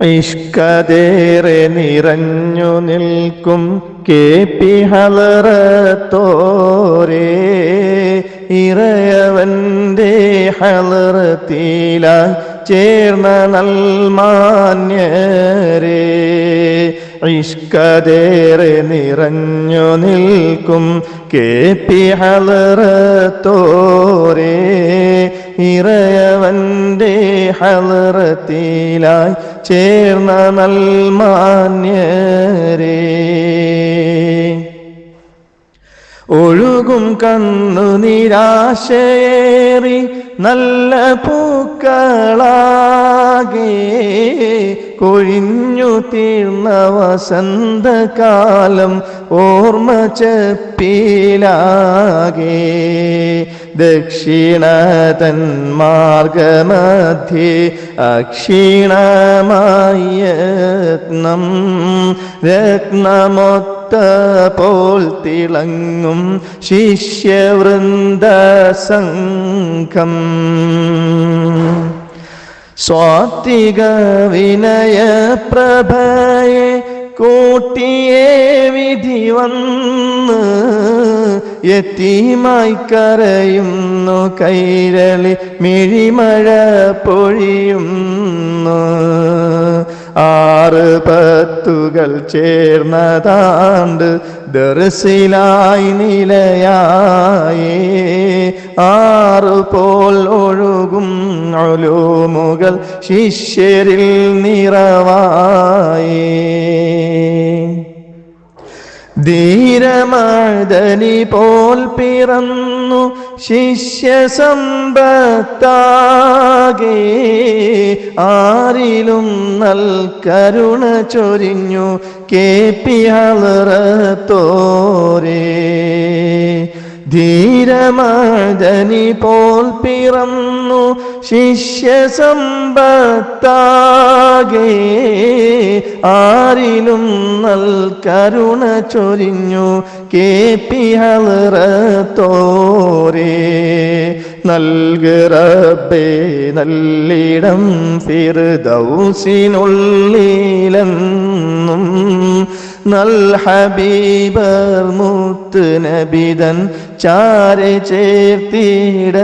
ഇഷ്കതേറെ നിറഞ്ഞു നിൽക്കും K P ഹലറത്തോരേ ഇറയവന്റെ ഹലറത്തിലായി ചേർന്ന നൽമാന്യരേ. ഇഷ്കതേറെ നിറഞ്ഞു നിൽക്കും കെ പി ഹലറത്തോരേ ഇറയവന്റെ ഹലറത്തിലായി ചേർന്ന നൽമാന്യരേ. ഒഴുകും കണ്ണു നിരാശയേറി നല്ല പൂക്കളാകെ കൊഴിഞ്ഞു തീർന്ന വസന്തകാലം ഓർമ്മ ചപ്പിലാകെ. ദക്ഷിണതൻ മാർഗമധ്യേ അക്ഷീണമായ യത്നം രത്നമൊത്ത പോൽ തിളങ്ങും ശിഷ്യവൃന്ദ സംഘം സ്വാത്വിക വിനയ പ്രഭയെ കൂട്ടിയേ വിധി വന്ന് എത്തിയുമായി കരയുന്നു കൈരളി മിഴിമഴ പൊഴിയുന്നു. ആറ് പത്തുകൾ ചേർന്നതാണ്ട് ദർശിലായി നിലയായേ. ആറ് പോൽ ഒഴുകും ഒലോമുകൾ ശിഷ്യരിൽ നിറവായേ ധീരമാതനി പോൽ പിറന്നു ശിഷ്യസമ്പത്താകെ ആരിലും നൽ കരുണ ചൊരിഞ്ഞു കെ പി തോരേ ധീരമാതനി പോൽ പിറന്നു ശിഷ്യസമ്പത്താകെ ആരിലും നൽ കരുണ ചൊരിഞ്ഞു കെ പി തോരേ നൽകറബേ നല്ലിടം ഫിർദൗസിനുള്ളിലെന്നും നൽ ഹബീബർ മുത്ത് നബിതൻ ചാരെ ചേർത്തിടന്നും.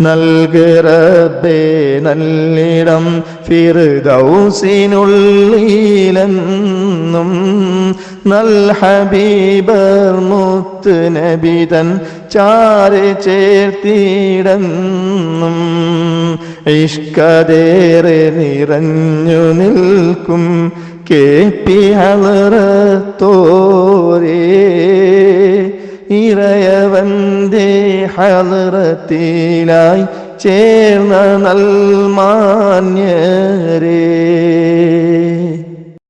നൽകറബേ നല്ലിടം ഫിറുദൗസിനുള്ളിലെന്നും നൽഹബീബർ മുത്ത് നബിതൻ ചാരെ ചേർത്തിടന്നും. ഇഷ്കതേറെ നിറഞ്ഞു നിൽക്കും കെ പി ഹലറത്തോരേ ഇറയവന്റെ ഹലറത്തിലായി ചേർന്ന നൽമാന്യരേ.